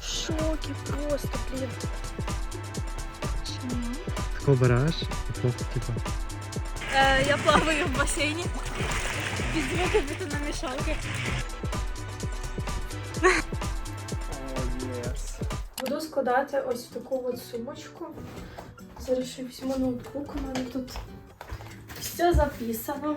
В шокі просто, блін. Тако береш і просто типу. Е, я плаваю в басейні. Під звуки бетономішалки. Буду складати ось в таку от сумочку. Зараз ще візьму ноутбук, у мене тут все записано.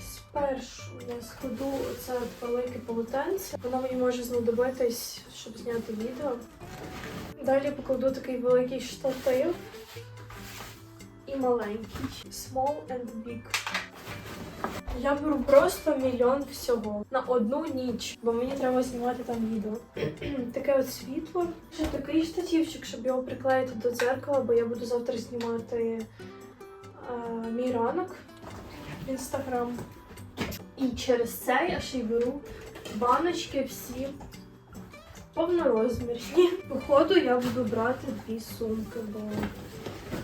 Спершу я складу це велике полотенце. Воно мені може знадобитись, щоб зняти відео. Далі покладу такий великий штатив і маленький. Small and big. Я беру просто мільйон всього на одну ніч, бо мені треба знімати там відео. Таке от світло. Ще такий штативчик, щоб його приклеїти до дзеркала, бо я буду завтра знімати е, мій ранок в інстаграм. І через це я ще й беру баночки всі повнорозмірні. Походу я буду брати дві сумки, бо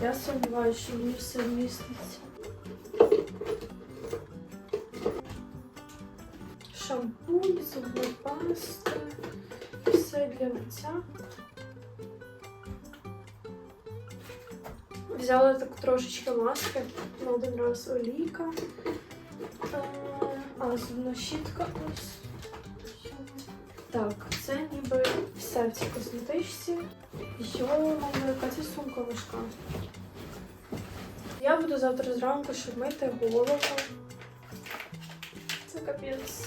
я сумніваюся, що мені все вміститься. Шампунь, зубна паста, все для лиця. Взяла так трошечки маски на один раз олійка. А зубна щітка ось. Так, це ніби все в цій косметичці. Йо, яка ця сумка важка. Я буду завтра зранку ще голову. Це капець.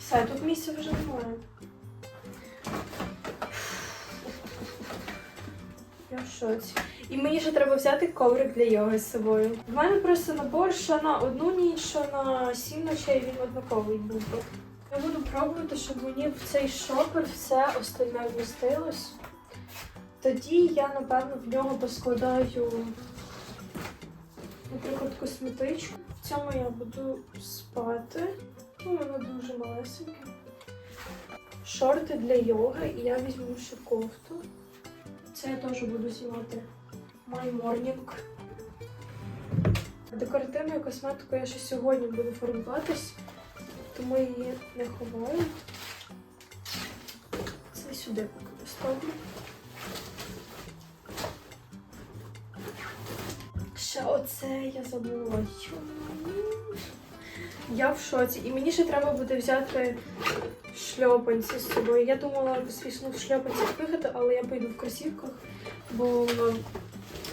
Все, тут місця вже немає. Я в шоці. І мені ще треба взяти коврик для йоги з собою. В мене просто набор що на одну ніч, що на сім ночей він однаковий був. Я буду пробувати, щоб мені в цей шопер все остальне вмістилось. Тоді я, напевно, в нього поскладаю, наприклад, косметичку. В цьому я буду спати. Ну, воно дуже малесеньке. Шорти для йоги, і я візьму ще кофту. Це я теж буду знімати My Morning. Декоративною косметикою я ще сьогодні буду фарбуватись, тому її не ховаю. Це сюди поки поставлю. Ще оце я забула. Я в шоці. І мені ще треба буде взяти шльопанці з собою. Я думала, звісно, в шльопанцях виходити, але я поїду в кросівках, бо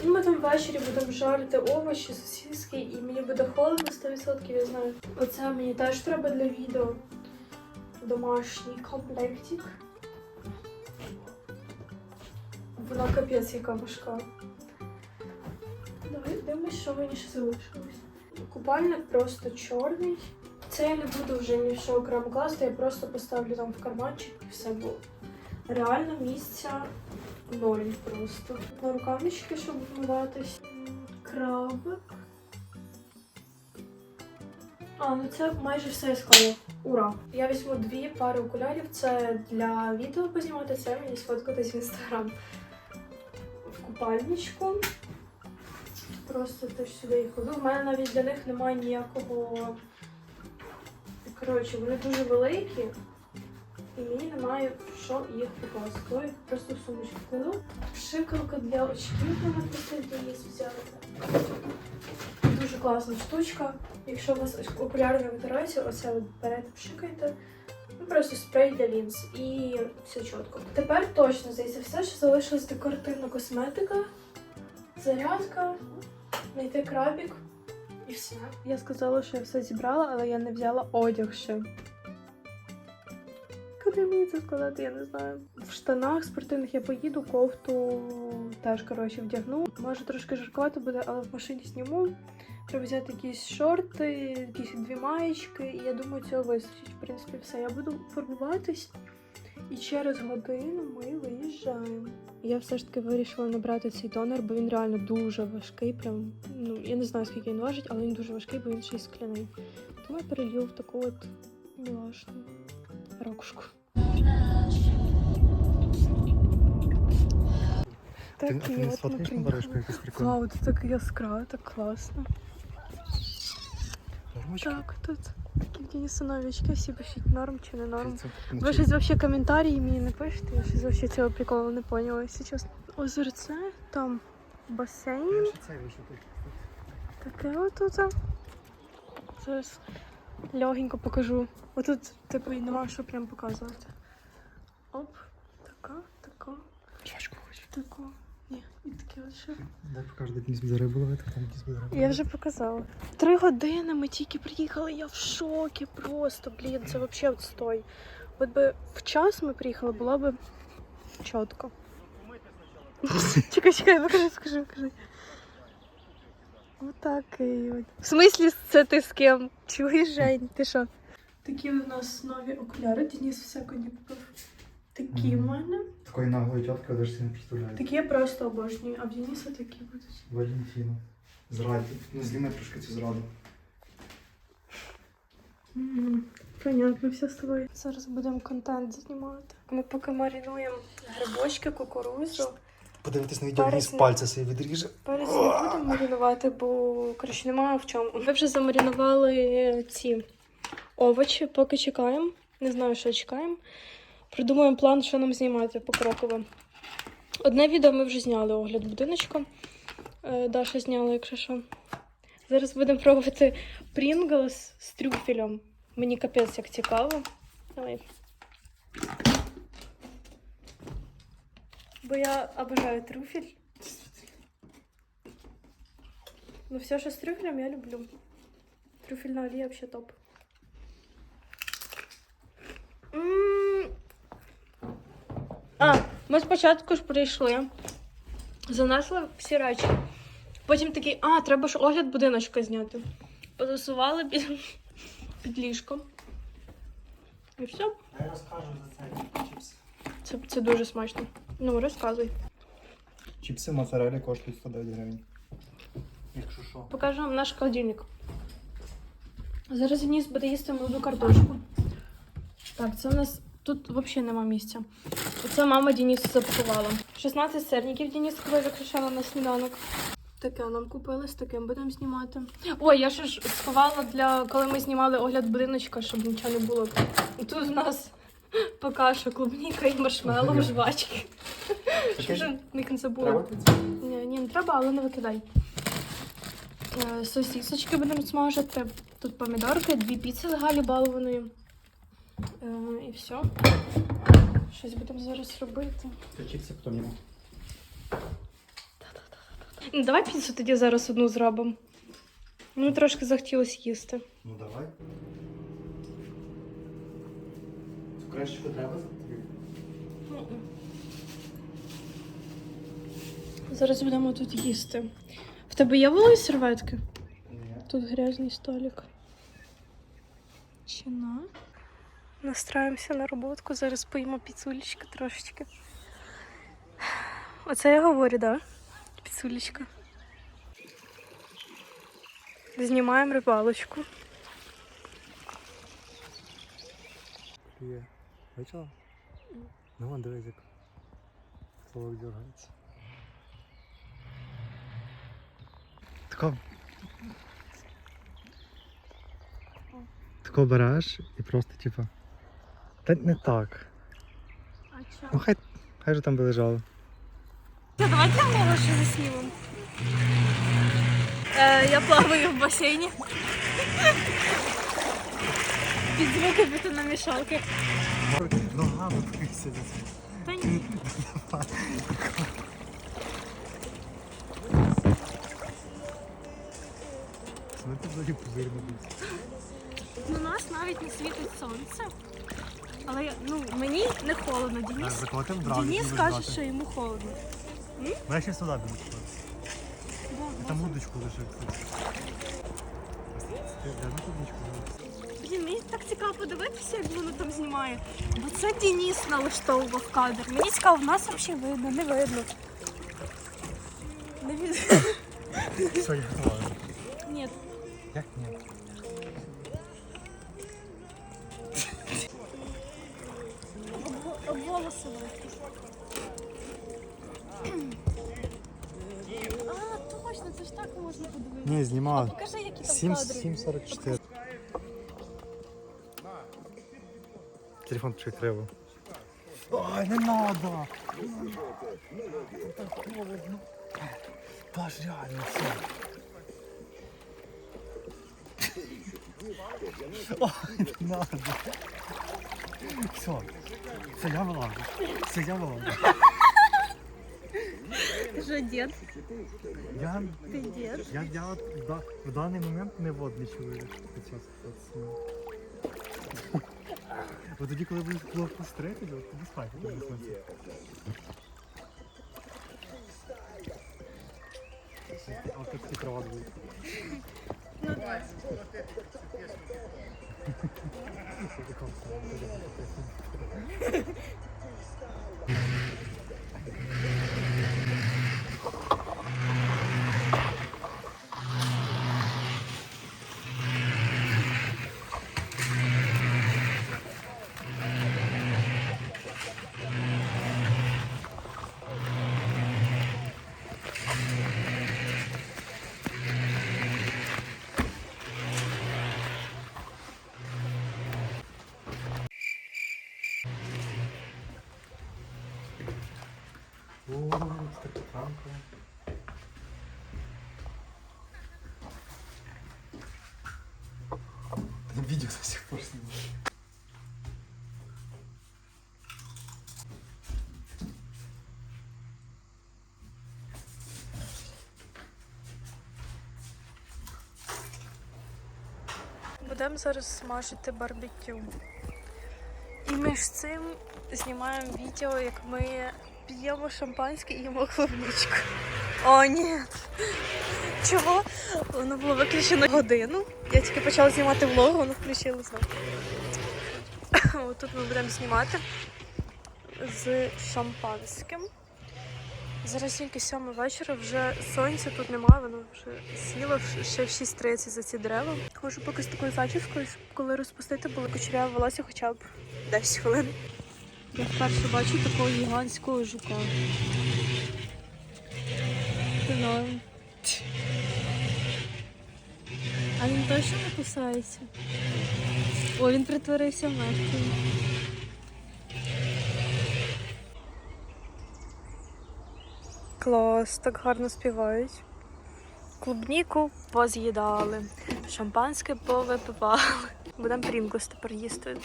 ми там ввечері будемо жарити овочі, сосиски, і мені буде холодно 100%, я знаю. Оце мені теж треба для відео. Домашній комплектик. Вона капець яка важка. Давай дивимось, що мені ще залишилось. Купальник просто чорний. Це я не буду вже ні в що окремо класти, я просто поставлю там в карманчик і все було. Реально місця ноль просто. На рукавички, щоб вмиватись. Крабик. А, ну це майже все я склала. Ура! Я візьму дві пари окулярів. Це для відео познімати, це мені сфоткатись в інстаграм. В купальничку. Просто теж сюди їх кладу. У мене навіть для них немає ніякого. Коротше, вони дуже великі, і мені немає що їх покласти. То їх просто в сумочку кладу. Шикалка для очків мене потрібно її взяти. Дуже класна штучка. Якщо у вас окуляри не витираються, оце от берете, пшикаєте. Ну, просто спрей для лінз і все чітко. Тепер точно здається, все, що залишилась декоративна косметика, зарядка, знайти крабік і все. Я сказала, що я все зібрала, але я не взяла одяг ще. Куди мені це складати, я не знаю. В штанах спортивних я поїду, кофту теж коротше вдягну. Може трошки жаркувато буде, але в машині зніму. Треба взяти якісь шорти, якісь дві маєчки, і я думаю, цього вистачить. В принципі, все. Я буду фарбуватись, і через годину ми виїжджаємо. Я все ж таки вирішила набрати цей тонер, бо він реально дуже важкий. Прям, ну, я не знаю, скільки він важить, але він дуже важкий, бо він ще й скляний. Тому я перелью в таку от мілашну рокшку. Ти, ти Такі не от ми на приїхали. якусь прикольну? Вау, це так яскраво, так класно. Ручка. Так, тут такі в Дениса новички, всі пишіть норм чи не норм. Ви щось взагалі коментарі мені не пишете, я щось взагалі цього приколу не поняла, якщо чесно. Озерце, там басейн, таке отут. Зараз легенько покажу. Отут, типу, і нема що прям показувати. Оп, така, така, Жвачку хочу. така. Ні, і таке ще. Дай покажу, де Дніс буде рибу ловити, там Дніс буде рибу. Я вже показала. Три години ми тільки приїхали, я в шокі просто, блін, це взагалі отстой. От би в час ми приїхали, було б чітко. Чекай, чекай, покажи, скажи, покажи. Отакий от. В смислі, це ти з ким? Чуєш, Жень? Ти що? Такі у нас нові окуляри, Денис всякої купив. Такі в мене. Такої наглої тітки, я не представляю. Такі я просто обожнюю, а в Дениса такі будуть. Валентіно. Зраді. Ну, зніми трошки цю зраду. Понятно, все з тобою. Зараз будемо контент знімати. Ми поки марінуємо грибочки, кукурузу. Подивитись на відео, Дніс не- пальця свої відріже. Перець не будемо марінувати, бо коротше немає в чому. Ми вже замарінували ці овочі, поки чекаємо. Не знаю, що чекаємо. Придумаємо план, що нам знімати покроково. Одне відео ми вже зняли огляд будиночка. Е, Даша зняла, якщо що. Зараз будемо пробувати Pringles з трюфелем. Мені капець як цікаво. Давай. Бо я обожаю трюфель. Ну, все, що з трюфелем, я люблю. Трюфельна олія вообще топ. М. А, ми спочатку ж прийшли. Занесли всі речі. Потім такий, а, треба ж огляд будиночка зняти. Позасували під, під ліжком. І все. Я розкажу за це. Чіпси. Це, це дуже смачно. Ну, розказуй. Чіпси моцарелі коштують 109 гривень. Якщо що. Покажу вам наш холодильник. Зараз Денис буде їсти молоду картошку. Так, це у нас тут взагалі нема місця. Оце мама Денису запакувала. 16 сирників Денис купив, якщо на сніданок. Таке нам купили, з таким будемо знімати. Ой, я ще ж сховала для коли ми знімали огляд будиночка, щоб нічого не було. І тут в нас поки що клубніка і маршмеллоу, жвачки. Що вже не забула. Ні, ні, не треба, але не викидай. Е, Сосісочки будемо смажити. Тут помідорки, дві піци з Галі балованої. Е, і все. Щось будемо зараз робити. Це чіпси потім їмо. Ну, давай піцу тоді зараз одну зробимо. Мені трошки захотілося їсти. Ну давай. Цукрещику треба за? Зараз будемо тут їсти. В тебе є вологі серветки? Ні. Тут грязний столик. Чина. Настраємося на роботку, зараз поїмо піцулечки трошечки. Оце я говорю, да? Піцулечка. Знімаємо рибалочку. Є. Бачила? Ну вон дивись, як словок дергається. Тако. Тако береш і просто типа. Та не так. А чо? Ну хай, хай же там би лежало. Давайте я ще заснімемо. Е, я плаваю в басейні. Під звуки бетономішалки. Ногами сидить. Та ні. Смотри, нас навіть не світить сонце. Але ну, мені не холодно. Денис, Заплатив Денис каже, що йому холодно. Я ще сюди буду. Там удочку лишив. Де на удочку? Блін, мені так цікаво подивитися, як воно там знімає. Бо це Денис налаштовував кадр. Мені цікаво, в нас взагалі видно, не видно. Не видно. Все, я готова. Ні. Як ні? Об волоси вийти. А, точно, це ж так можна подивитися. Ні, знімав. Покажи, які там 7, кадри. 7.44. Телефон чуть криво. Ой, не надо! Так холодно. Та ж реально все. Ой, не надо. Все. Все, я вилажу. Все, я вилажу. Ты же дед. Я, Ты дед. я, я от да, в даний момент не водничую під час цього. Бо тоді, коли будуть було пострити, тоді спати буде сонце. А тут ці кроват Ну О, стаканка. Видео до сих пор снимаю. Будемо зараз смажити барбекю. І між цим знімаємо відео, як ми п'ємо шампанське і їмо клубничку. О, ні. Чого? Воно було виключено годину. Я тільки почала знімати влог, воно включилося. Тут ми будемо знімати з шампанським. Зараз тільки сьома вечора, вже сонця тут немає, воно вже сіло ще в 6.30 за ці дерева. Хожу поки з такою зачіскою, щоб коли розпустити було кучеряве волосся хоча б 10 хвилин. Я вперше бачу такого гігантського жука. Не. А він точно не кусається? О, він притворився мертвим. Клас, так гарно співають. Клубніку поз'їдали, шампанське повипивали. Будемо прінкус тепер їсти.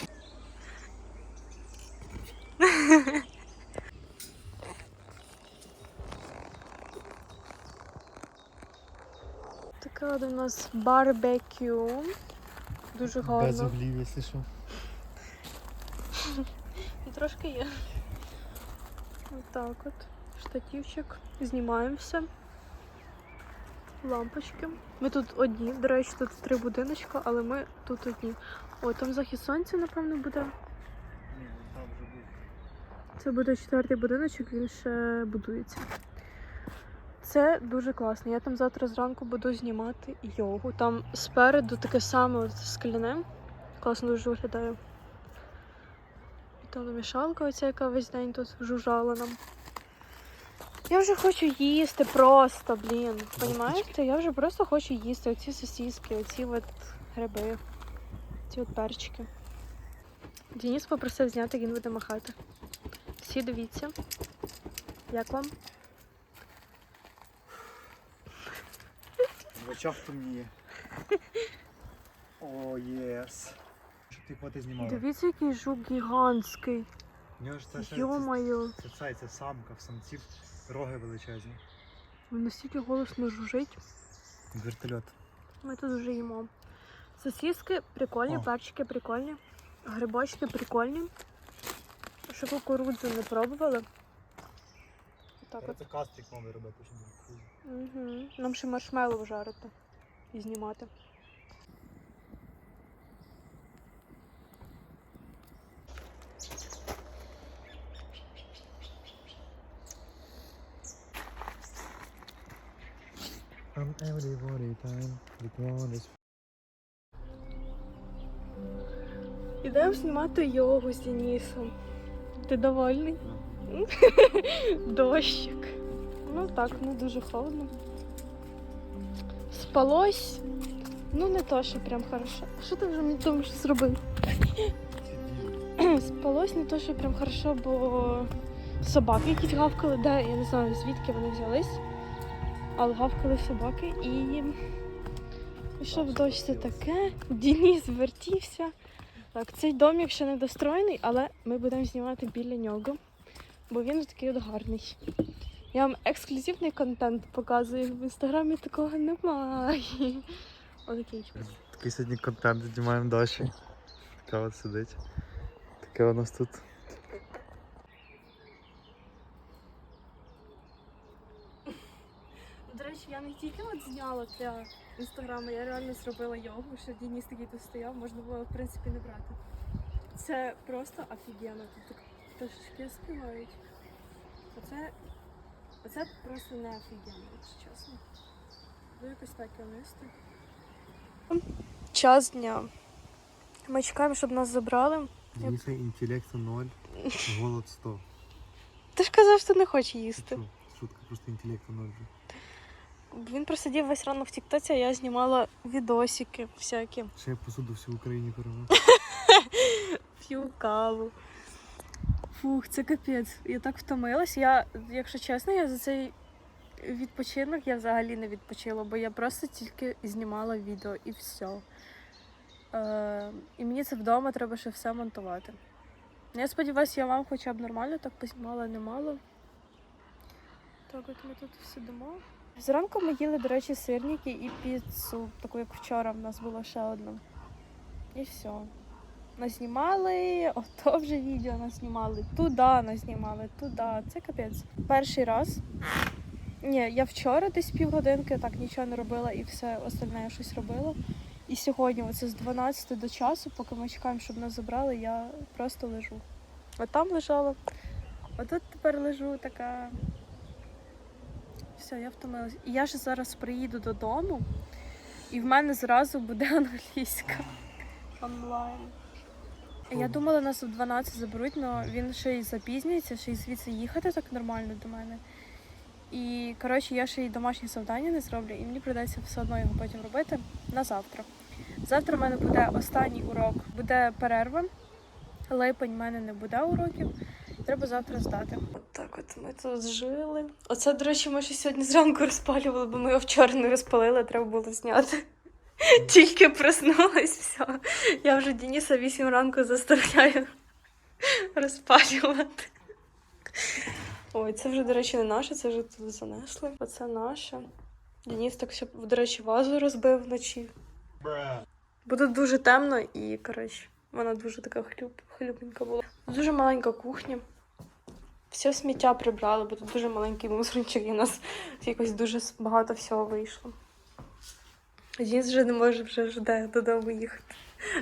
Таке от у нас барбекю. Дуже Без гарно. углів, якщо що. І трошки є. Отак от. Штативчик. Знімаємося. Лампочки. Ми тут одні. До речі, тут три будиночка, але ми тут одні. О, там захід сонця, напевно, буде. Ні, там вже був. Це буде четвертий будиночок, він ще будується. Це дуже класно. Я там завтра зранку буду знімати йогу. Там спереду таке саме от скляне. Класно дуже виглядає. Телемішалка оця, яка весь день тут жужжала нам. Я вже хочу їсти просто, блін. Понімаєте? Я вже просто хочу їсти оці сосиски, оці от гриби, ці от перчики. Денис попросив зняти, він буде махати. Всі дивіться. Як вам? В очах темніє. О, єс. Що ти фото знімала? Дивіться, який жук гігантський. У нього ж це ще Йо-моє. це, це, це, це самка, в самців роги величезні. Він настільки голосно жужить. Вертольот. Ми тут вже їмо. Сосиски прикольні, О. перчики прикольні, грибочки прикольні. Ще кукурудзу не пробували. Так от. Це кастрик мами робити, щоб. Угу. Нам ще маршмеллоу жарити і знімати. From everybody time, the ground is Ідемо знімати йогу з Денисом. Ти довольний? Дощик. Ну так, не дуже холодно. Спалось. Ну не то, що прям хорошо. Що ти вже мені думаєш зробив? Спалось не то, що прям хорошо, бо собаки якісь гавкали, де я не знаю звідки вони взялись. Але гавкали собаки і пішов дощ це таке. Дініс вертівся. Так, цей домик ще не достроєний, але ми будемо знімати біля нього, бо він такий от гарний. Я вам ексклюзивний контент показую. В інстаграмі такого немає. Отакий. Такий сьогодні контент знімаємо дощі. Така от сидить. Таке у нас тут. До речі, я не тільки от зняла для інстаграму, я реально зробила йогу, що Дініс такий тут стояв, можна було в принципі не брати. Це просто офігенно. Тут так пташки співають. Оце, оце просто не офігенно, якщо чесно. Ви якось так вести. Час дня. Ми чекаємо, щоб нас забрали. Дениса інтелекту 0, голод 100. Ти ж казав, що не хоче їсти. Шутка, просто інтелекту 0 вже. Він просидів весь ранок в Тіктоці, а я знімала відосики всякі. Ще я посуду всю в Україні перемог. П'ю каву. Фух, це капець. Я так втомилась. Я, якщо чесно, я за цей відпочинок я взагалі не відпочила, бо я просто тільки знімала відео і все. Е, і мені це вдома треба ще все монтувати. Я сподіваюся, я вам хоча б нормально так познімала немало. Так, от ми тут сидимо. Зранку ми їли, до речі, сирники і піцу, таку як вчора в нас було ще одна. І все. Назнімали, ото вже відео назнімали, туди назнімали, туди. Це капець. Перший раз. Ні, я вчора десь півгодинки так нічого не робила і все остальне я щось робила. І сьогодні, оце з 12 до часу, поки ми чекаємо, щоб нас забрали, я просто лежу. От там лежала, а тут тепер лежу така. Все, я втомилась. І я ж зараз приїду додому, і в мене зразу буде англійська онлайн. Я думала, нас в 12 заберуть, але він ще й запізнюється, ще й звідси їхати так нормально до мене. І коротше, я ще й домашні завдання не зроблю, і мені прийдеться все одно його потім робити на завтра. Завтра в мене буде останній урок, буде перерва. Липень в мене не буде уроків. Треба завтра здати. Так от ми тут жили. Оце, до речі, ми ще сьогодні зранку розпалювали, бо ми його вчора не розпалили, треба було зняти. Тільки проснулась, все. Я вже Дениса 8 ранку заставляю розпалювати. Ой, це вже, до речі, не наше, це вже тут занесли. Оце наше. Денис так ще, до речі, вазу розбив вночі. Тут дуже темно і, коротше, вона дуже така хлюп, хлюпенька була. Дуже маленька кухня. Все сміття прибрали, бо тут дуже маленький мусорничок, і у нас якось дуже багато всього вийшло. Денис вже не може вже жде додому їхати.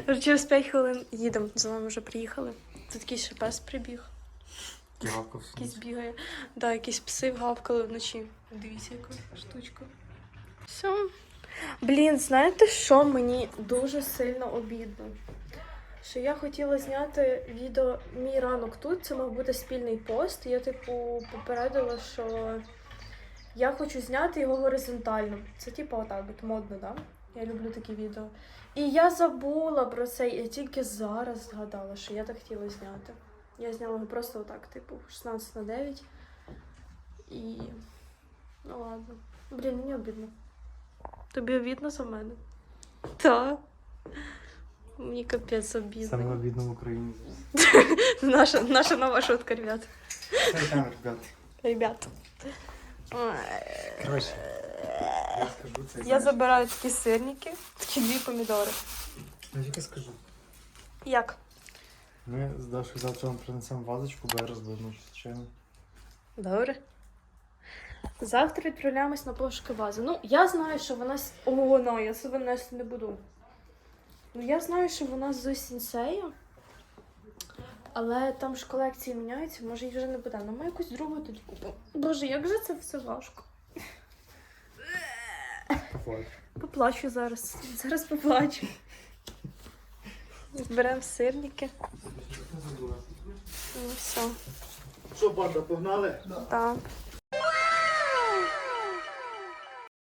Вже через 5 хвилин їдемо, за нами вже приїхали. Тут якийсь ще пес прибіг, якийсь бігає. Да, якісь пси гавкали вночі. Дивіться, яка штучка. Все. Блін, знаєте, що мені дуже сильно обідно? Що я хотіла зняти відео Мій ранок тут. Це мав бути спільний пост. Я, типу, попередила, що я хочу зняти його горизонтально. Це типу отак, от модно, да? Я люблю такі відео. І я забула про це, я тільки зараз згадала, що я так хотіла зняти. Я зняла його просто отак, типу, 16 на 9. І. Ну ладно. Блін, мені обідно. Тобі обідно за мене? Так. Мені капець обідно. Саме обідно в Україні. Наша, наша нова шутка, ребят. Там, ребят. Ребят. Ой. Коротше, я скажу це. Я забираю такі сирники, такі дві помідори. Я тільки скажу. Як? Ми з Дашою завтра вам принесемо вазочку, бо я розбив звичайно. Добре. Завтра відправляємось на пошуки вази. Ну, я знаю, що вона. с- О, ну, я себе нести не буду. Ну, я знаю, що вона з Сінсея. Але там ж колекції міняються, може їх вже не буде. Ну, ми якусь другу тоді купимо. Боже, як же це все важко. Поплачу зараз. Зараз поплачу. Зберемо сирники. Ну, все. Що, банда, погнали? Так.